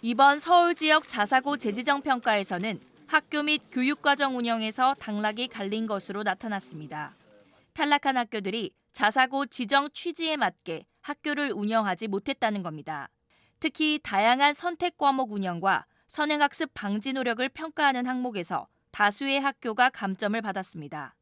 이번 서울 지역 자사고 재지정 평가에서는 학교 및 교육과정 운영에서 당락이 갈린 것으로 나타났습니다. 탈락한 학교들이 자사고 지정 취지에 맞게 학교를 운영하지 못했다는 겁니다. 특히 다양한 선택 과목 운영과 선행학습 방지 노력을 평가하는 항목에서 다수의 학교가 감점을 받았습니다.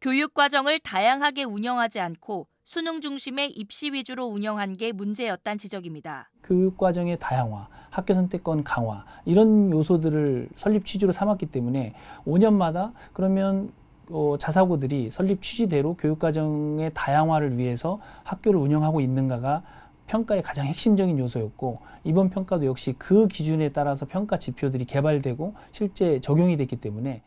교육 과정을 다양하게 운영하지 않고 수능 중심의 입시 위주로 운영한 게 문제였단 지적입니다. 교육 과정의 다양화, 학교 선택권 강화 이런 요소들을 설립 취지로 삼았기 때문에 5년마다 그러면 어, 자사고들이 설립 취지대로 교육 과정의 다양화를 위해서 학교를 운영하고 있는가가 평가의 가장 핵심적인 요소였고 이번 평가도 역시 그 기준에 따라서 평가 지표들이 개발되고 실제 적용이 됐기 때문에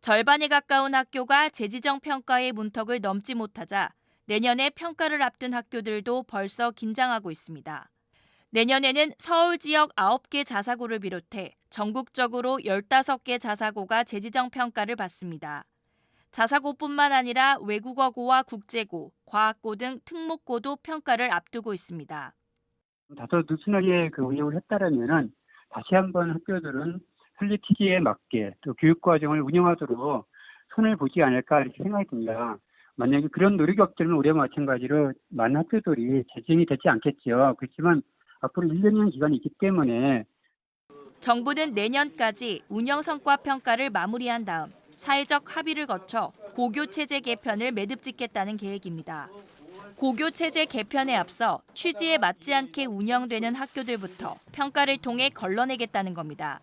절반에 가까운 학교가 재지정 평가의 문턱을 넘지 못하자 내년에 평가를 앞둔 학교들도 벌써 긴장하고 있습니다. 내년에는 서울 지역 9개 자사고를 비롯해 전국적으로 15개 자사고가 재지정 평가를 받습니다. 자사고뿐만 아니라 외국어고와 국제고, 과학고 등 특목고도 평가를 앞두고 있습니다. 다소 느슨하게 그 운영을 했다라면은 다시 한번 학교들은 설립 취지에 맞게 또 교육 과정을 운영하도록 손을 보지 않을까 이렇게 생각이 듭니다. 만약에 그런 노력이 없다면 우리와 마찬가지로 많은 학교들이 재정이 되지 않겠죠. 그렇지만 앞으로 1년이라는 기간이 있기 때문에 정부는 내년까지 운영 성과 평가를 마무리한 다음 사회적 합의를 거쳐 고교 체제 개편을 매듭 짓겠다는 계획입니다. 고교 체제 개편에 앞서 취지에 맞지 않게 운영되는 학교들부터 평가를 통해 걸러내겠다는 겁니다.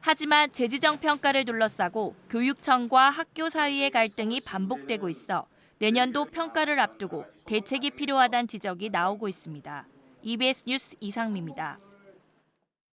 하지만 재지정 평가를 둘러싸고 교육청과 학교 사이의 갈등이 반복되고 있어 내년도 평가를 앞두고 대책이 필요하다는 지적이 나오고 있습니다. EBS 뉴스 이상미입니다.